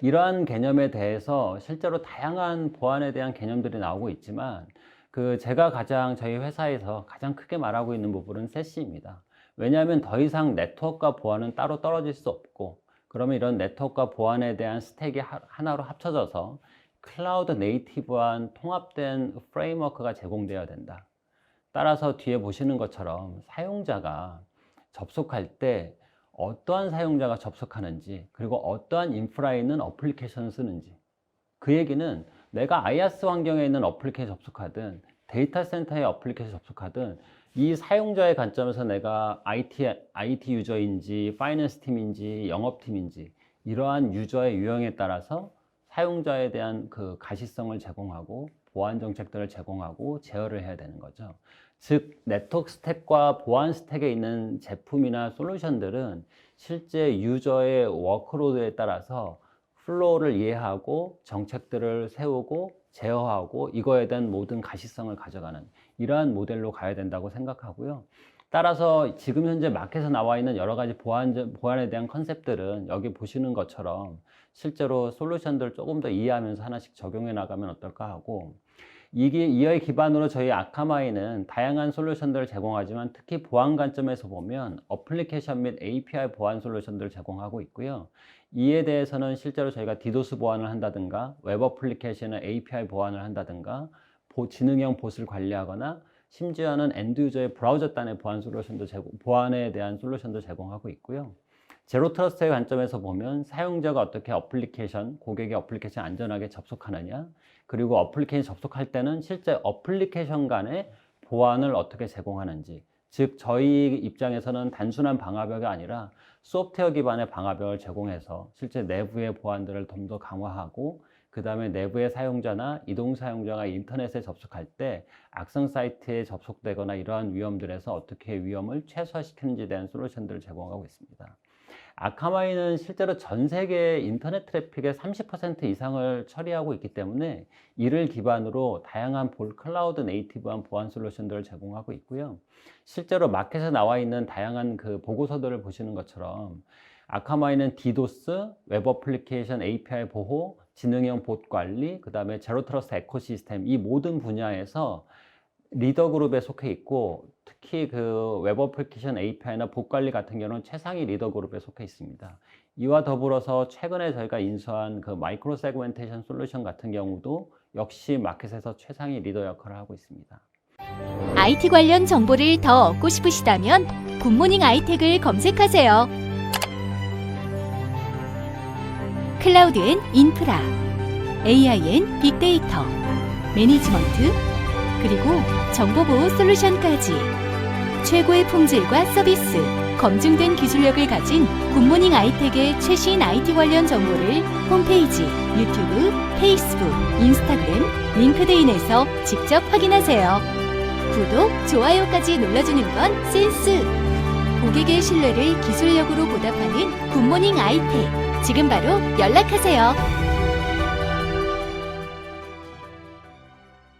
이러한 개념에 대해서 실제로 다양한 보안에 대한 개념들이 나오고 있지만 그 제가 가장 저희 회사에서 가장 크게 말하고 있는 부분은 세시입니다. 왜냐하면 더 이상 네트워크와 보안은 따로 떨어질 수 없고 그러면 이런 네트워크와 보안에 대한 스택이 하- 하나로 합쳐져서 클라우드 네이티브한 통합된 프레임워크가 제공되어야 된다. 따라서 뒤에 보시는 것처럼 사용자가 접속할 때 어떠한 사용자가 접속하는지 그리고 어떠한 인프라에 있는 어플리케이션을 쓰는지. 그 얘기는 내가 IaaS 환경에 있는 어플리케이션 접속하든 데이터 센터의 어플리케이션 접속하든 이 사용자의 관점에서 내가 IT, IT 유저인지 파이낸스 팀인지 영업팀인지 이러한 유저의 유형에 따라서 사용자에 대한 그 가시성을 제공하고 보안 정책들을 제공하고 제어를 해야 되는 거죠. 즉 네트워크 스택과 보안 스택에 있는 제품이나 솔루션들은 실제 유저의 워크로드에 따라서 플로우를 이해하고 정책들을 세우고 제어하고 이거에 대한 모든 가시성을 가져가는 이러한 모델로 가야 된다고 생각하고요. 따라서 지금 현재 마켓에 나와 있는 여러 가지 보안, 보안에 대한 컨셉들은 여기 보시는 것처럼 실제로 솔루션들을 조금 더 이해하면서 하나씩 적용해 나가면 어떨까 하고 이게 이에 기반으로 저희 아카마이는 다양한 솔루션들을 제공하지만 특히 보안 관점에서 보면 어플리케이션 및 API 보안 솔루션들을 제공하고 있고요. 이에 대해서는 실제로 저희가 디도스 보안을 한다든가 웹 어플리케이션의 API 보안을 한다든가 보- 지능형 봇을 관리하거나 심지어는 엔드 유저의 브라우저 단의 보안 솔루션도 제공, 보안에 대한 솔루션도 제공하고 있고요. 제로 트러스트의 관점에서 보면 사용자가 어떻게 어플리케이션, 고객의 어플리케이션 안전하게 접속하느냐, 그리고 어플리케이션 접속할 때는 실제 어플리케이션 간의 보안을 어떻게 제공하는지, 즉 저희 입장에서는 단순한 방화벽이 아니라 소프트웨어 기반의 방화벽을 제공해서 실제 내부의 보안들을 좀 더 강화하고 그 다음에 내부의 사용자나 이동 사용자가 인터넷에 접속할 때 악성 사이트에 접속되거나 이러한 위험들에서 어떻게 위험을 최소화시키는지에 대한 솔루션들을 제공하고 있습니다. 아카마이는 실제로 전 세계 인터넷 트래픽의 30% 이상을 처리하고 있기 때문에 이를 기반으로 다양한 볼 클라우드 네이티브한 보안 솔루션들을 제공하고 있고요. 실제로 마켓에 나와 있는 다양한 그 보고서들을 보시는 것처럼 아카마이는 디도스, 웹 어플리케이션 API 보호, 지능형 봇 관리, 그 다음에 제로 트러스트 에코시스템 이 모든 분야에서 리더 그룹에 속해 있고 특히 그 웹 어플리케이션 API나 봇 관리 같은 경우는 최상위 리더 그룹에 속해 있습니다. 이와 더불어서 최근에 저희가 인수한 그 마이크로 세그멘테이션 솔루션 같은 경우도 역시 마켓에서 최상위 리더 역할을 하고 있습니다. IT 관련 정보를 더 얻고 싶으시다면 굿모닝 아이텍을 검색하세요. 클라우드엔 인프라, AI엔 빅데이터, 매니지먼트, 그리고 정보보호 솔루션까지 최고의 품질과 서비스, 검증된 기술력을 가진 굿모닝 아이텍의 최신 IT 관련 정보를 홈페이지, 유튜브, 페이스북, 인스타그램, 링크드인에서 직접 확인하세요. 구독, 좋아요까지 눌러주는 건 센스! 고객의 신뢰를 기술력으로 보답하는 굿모닝 아이텍. 지금 바로 연락하세요.